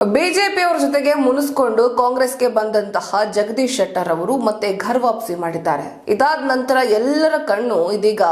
ಬಿಜೆಪಿಯವರ ಜೊತೆಗೆ ಮುನಿಸ್ಕೊಂಡು ಕಾಂಗ್ರೆಸ್ಗೆ ಬಂದಂತಹ ಜಗದೀಶ್ ಶೆಟ್ಟರ್ ಅವರು ಮತ್ತೆ ಘರ್ ವಾಪಸಿ ಮಾಡಿದ್ದಾರೆ. ಇದಾದ ನಂತರ ಎಲ್ಲರ ಕಣ್ಣು ಇದೀಗ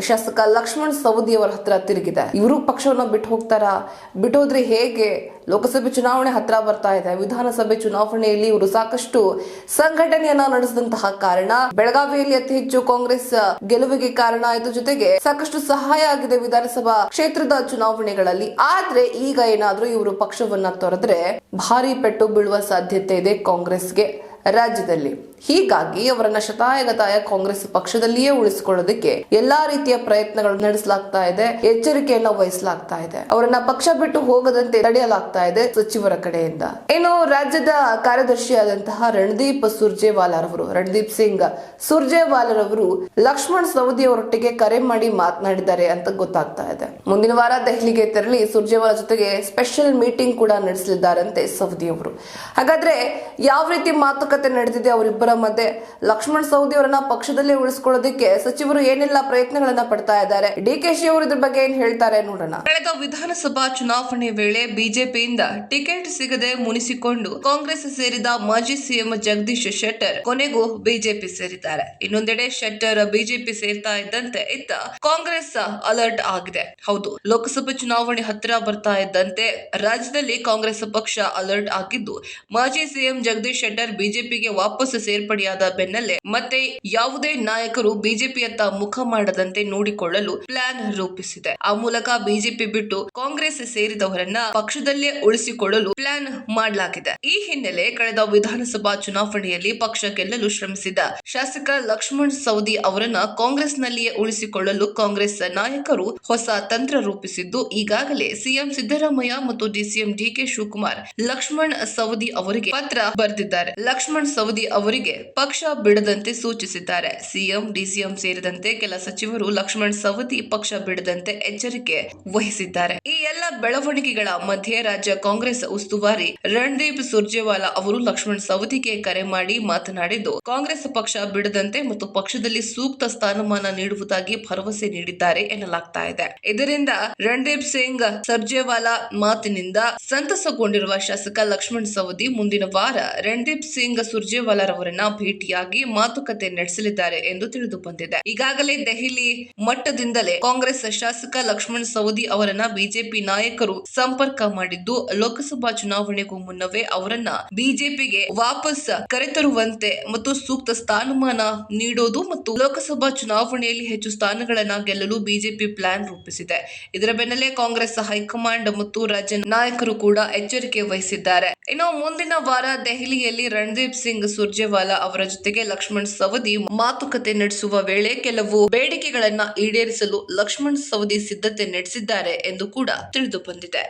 ಶಾಸಕ ಲಕ್ಷ್ಮಣ್ ಸವದಿ ಅವರ ಹತ್ರ ತಿರುಗಿದೆ. ಇವರು ಪಕ್ಷವನ್ನ ಬಿಟ್ಟು ಹೋಗ್ತಾರಾ? ಬಿಟ್ಟೋದ್ರೆ ಹೇಗೆ? ಲೋಕಸಭೆ ಚುನಾವಣೆ ಹತ್ರ ಬರ್ತಾ ಇದೆ. ವಿಧಾನಸಭೆ ಚುನಾವಣೆಯಲ್ಲಿ ಇವರು ಸಾಕಷ್ಟು ಸಂಘಟನೆಯನ್ನ ನಡೆಸಿದಂತಹ ಕಾರಣ ಬೆಳಗಾವಿಯಲ್ಲಿ ಅತಿ ಹೆಚ್ಚು ಕಾಂಗ್ರೆಸ್ ಗೆಲುವಿಗೆ ಕಾರಣ. ಆಯಿತು ಜೊತೆಗೆ ಸಾಕಷ್ಟು ಸಹಾಯ ಆಗಿದೆ ವಿಧಾನಸಭಾ ಕ್ಷೇತ್ರದ ಚುನಾವಣೆಗಳಲ್ಲಿ. ಆದ್ರೆ ಈಗ ಏನಾದ್ರೂ ಇವರು ಪಕ್ಷವನ್ನ ತೊರೆದ್ರೆ ಭಾರಿ ಪೆಟ್ಟು ಬೀಳುವ ಸಾಧ್ಯತೆ ಇದೆ ಕಾಂಗ್ರೆಸ್ಗೆ. ರಾಜ್ಯದಲ್ಲಿ. ಹೀಗಾಗಿ ಅವರನ್ನ ಶತಾಯಗತಾಯ ಕಾಂಗ್ರೆಸ್ ಪಕ್ಷದಲ್ಲಿಯೇ ಉಳಿಸಿಕೊಳ್ಳೋದಕ್ಕೆ ಎಲ್ಲಾ ರೀತಿಯ ಪ್ರಯತ್ನಗಳು ನಡೆಸಲಾಗ್ತಾ ಇದೆ, ಎಚ್ಚರಿಕೆಯನ್ನ ವಹಿಸಲಾಗ್ತಾ ಇದೆ. ಅವರನ್ನ ಪಕ್ಷ ಬಿಟ್ಟು ಹೋಗದಂತೆ ತಡೆಯಲಾಗ್ತಾ ಇದೆ ಸಚಿವರ ಕಡೆಯಿಂದ. ಇನ್ನು ರಾಜ್ಯದ ಕಾರ್ಯದರ್ಶಿಯಾದಂತಹ ರಣದೀಪ್ ಸುರ್ಜೇವಾಲಾರವರು ರಣದೀಪ್ ಸಿಂಗ್ ಸುರ್ಜೇವಾಲಾರವರು ಲಕ್ಷ್ಮಣ್ ಸವದಿ ಅವರೊಟ್ಟಿಗೆ ಕರೆ ಮಾಡಿ ಮಾತನಾಡಿದ್ದಾರೆ ಅಂತ ಗೊತ್ತಾಗ್ತಾ ಇದೆ. ಮುಂದಿನ ವಾರ ದೆಹಲಿಗೆ ತೆರಳಿ ಸುರ್ಜೇವಾಲ ಜೊತೆಗೆ ಸ್ಪೆಷಲ್ ಮೀಟಿಂಗ್ ಕೂಡ ನಡೆಸಲಿದ್ದಾರಂತೆ ಸವದಿ ಅವರು. ಹಾಗಾದ್ರೆ ಯಾವ ರೀತಿ ಮಾತುಕತೆ ನಡೆದಿದೆ ಅವರಿಬ್ಬರ ಮಧ್ಯೆ ಲಕ್ಷ್ಮಣ್ ಸವದಿ ಅವರನ್ನ ಪಕ್ಷದಲ್ಲೇ ಉಳಿಸ್ಕೊಳ್ಳೋದಕ್ಕೆ ಸಚಿವರು ಏನೆಲ್ಲ ಪ್ರಯತ್ನಗಳನ್ನ ಪಡ್ತಾ ಇದ್ದಾರೆ? ಡಿ ಕೆ ಶಿ ಅವರು ಇದ್ರ ಬಗ್ಗೆ ಏನ್ ಹೇಳ್ತಾರೆ ನೋಡೋಣ. ಕಳೆದ ವಿಧಾನಸಭಾ ಚುನಾವಣೆ ವೇಳೆ ಬಿಜೆಪಿಯಿಂದ ಟಿಕೆಟ್ ಸಿಗದೆ ಮುನಿಸಿಕೊಂಡು ಕಾಂಗ್ರೆಸ್ ಸೇರಿದ ಮಾಜಿ ಸಿಎಂ ಜಗದೀಶ್ ಶೆಟ್ಟರ್ ಕೊನೆಗೂ ಬಿಜೆಪಿ ಸೇರಿದ್ದಾರೆ. ಇನ್ನೊಂದೆಡೆ ಶೆಟ್ಟರ್ ಬಿಜೆಪಿ ಸೇರ್ತಾ ಇದ್ದಂತೆ ಇತ್ತ ಕಾಂಗ್ರೆಸ್ ಅಲರ್ಟ್ ಆಗಿದೆ. ಹೌದು, ಲೋಕಸಭೆ ಚುನಾವಣೆ ಹತ್ತಿರ ಬರ್ತಾ ಇದ್ದಂತೆ ರಾಜ್ಯದಲ್ಲಿ ಕಾಂಗ್ರೆಸ್ ಪಕ್ಷ ಅಲರ್ಟ್ ಆಗಿದ್ದು ಮಾಜಿ ಸಿಎಂ ಜಗದೀಶ್ ಶೆಟ್ಟರ್ ಬಿಜೆಪಿಗೆ ವಾಪಸ್ ಸೇರ್ಪಡೆಯಾದ ಬೆನ್ನಲ್ಲೇ ಮತ್ತೆ ಯಾವುದೇ ನಾಯಕರು ಬಿಜೆಪಿಯತ್ತ ಮುಖ ಮಾಡದಂತೆ ನೋಡಿಕೊಳ್ಳಲು ಪ್ಲಾನ್ ರೂಪಿಸಿದೆ. ಆ ಮೂಲಕ ಬಿಜೆಪಿ ಬಿಟ್ಟು ಕಾಂಗ್ರೆಸ್ ಸೇರಿದವರನ್ನ ಪಕ್ಷದಲ್ಲೇ ಉಳಿಸಿಕೊಳ್ಳಲು ಪ್ಲಾನ್ ಮಾಡಲಾಗಿದೆ. ಈ ಹಿನ್ನೆಲೆ ಕಳೆದ ವಿಧಾನಸಭಾ ಚುನಾವಣೆಯಲ್ಲಿ ಪಕ್ಷ ಗೆಲ್ಲಲು ಶ್ರಮಿಸಿದ ಶಾಸಕ ಲಕ್ಷ್ಮಣ್ ಸವದಿ ಅವರನ್ನ ಕಾಂಗ್ರೆಸ್ನಲ್ಲಿಯೇ ಉಳಿಸಿಕೊಳ್ಳಲು ಕಾಂಗ್ರೆಸ್ ನಾಯಕರು ಹೊಸ ತಂತ್ರ ರೂಪಿಸಿದ್ದು, ಈಗಾಗಲೇ ಸಿಎಂ ಸಿದ್ದರಾಮಯ್ಯ ಮತ್ತು ಡಿಸಿಎಂ ಡಿಕೆ ಶಿವಕುಮಾರ್ ಲಕ್ಷ್ಮಣ್ ಸವದಿ ಅವರಿಗೆ ಪತ್ರ ಬರೆದಿದ್ದಾರೆ. ಲಕ್ಷ್ಮಣ್ ಸವದಿ ಅವರಿಗೆ ಪಕ್ಷ ಬಿಡದಂತೆ ಸೂಚಿಸಿದ್ದಾರೆ. ಸಿಎಂ, ಡಿಸಿಎಂ ಸೇರಿದಂತೆ ಕೆಲ ಸಚಿವರು ಲಕ್ಷ್ಮಣ್ ಸವದಿ ಪಕ್ಷ ಬಿಡದಂತೆ ಎಚ್ಚರಿಕೆ ವಹಿಸಿದ್ದಾರೆ. ಈ ಎಲ್ಲ ಬೆಳವಣಿಗೆಗಳ ಮಧ್ಯೆ ರಾಜ್ಯ ಕಾಂಗ್ರೆಸ್ ಉಸ್ತುವಾರಿ ರಣದೀಪ್ ಸುರ್ಜೇವಾಲಾ ಅವರು ಲಕ್ಷ್ಮಣ್ ಸವದಿಗೆ ಕರೆ ಮಾಡಿ ಮಾತನಾಡಿದ್ದು, ಕಾಂಗ್ರೆಸ್ ಪಕ್ಷ ಬಿಡದಂತೆ ಮತ್ತು ಪಕ್ಷದಲ್ಲಿ ಸೂಕ್ತ ಸ್ಥಾನಮಾನ ನೀಡುವುದಾಗಿ ಭರವಸೆ ನೀಡಿದ್ದಾರೆ ಎನ್ನಲಾಗ್ತಾ ಇದೆ. ಇದರಿಂದ ರಣದೀಪ್ ಸಿಂಗ್ ಸರ್ಜೇವಾಲಾ ಮಾತಿನಿಂದ ಸಂತಸಗೊಂಡಿರುವ ಶಾಸಕ ಲಕ್ಷ್ಮಣ್ ಸವದಿ ಮುಂದಿನ ವಾರ ರಣದೀಪ್ ಸಿಂಗ್ ಸುರ್ಜೇವಾಲಾರವರನ್ನ ಭೇಟಿಯಾಗಿ ಮಾತುಕತೆ ನಡೆಸಲಿದ್ದಾರೆ ಎಂದು ತಿಳಿದು ಬಂದಿದೆ ಈಗಾಗಲೇ ದೆಹಲಿ ಮಟ್ಟದಿಂದಲೇ ಕಾಂಗ್ರೆಸ್ ಶಾಸಕ ಲಕ್ಷ್ಮಣ್ ಸವದಿ ಅವರನ್ನ ಬಿಜೆಪಿ ನಾಯಕರು ಸಂಪರ್ಕ ಮಾಡಿದ್ದು, ಲೋಕಸಭಾ ಚುನಾವಣೆಗೂ ಮುನ್ನವೇ ಅವರನ್ನ ಬಿಜೆಪಿಗೆ ವಾಪಸ್ ಕರೆತರುವಂತೆ ಮತ್ತು ಸೂಕ್ತ ಸ್ಥಾನಮಾನ ನೀಡೋದು ಮತ್ತು ಲೋಕಸಭಾ ಚುನಾವಣೆಯಲ್ಲಿ ಹೆಚ್ಚು ಸ್ಥಾನಗಳನ್ನ ಗೆಲ್ಲಲು ಬಿಜೆಪಿ ಪ್ಲಾನ್ ರೂಪಿಸಿದೆ. ಇದರ ಬೆನ್ನಲ್ಲೇ ಕಾಂಗ್ರೆಸ್ ಹೈಕಮಾಂಡ್ ಮತ್ತು ರಾಜ್ಯ ನಾಯಕರು ಕೂಡ ಎಚ್ಚರಿಕೆ ವಹಿಸಿದ್ದಾರೆ. ಇನ್ನು ಮುಂದಿನ ವಾರ ದೆಹಲಿಯಲ್ಲಿ ರಣದೀಪ್ ಸಿಂಗ್ ಸುರ್ಜೇವಾಲಾ ಅವರ ಜೊತೆಗೆ ಲಕ್ಷ್ಮಣ್ ಸವದಿ ಮಾತುಕತೆ ನಡೆಸುವ ವೇಳೆ ಕೆಲವು ಬೇಡಿಕೆಗಳನ್ನ ಈಡೇರಿಸಲು ಲಕ್ಷ್ಮಣ್ ಸವದಿ ಸಿದ್ಧತೆ ನಡೆಸಿದ್ದಾರೆ ಎಂದು ಕೂಡ ತಿಳಿದು ಬಂದಿದೆ.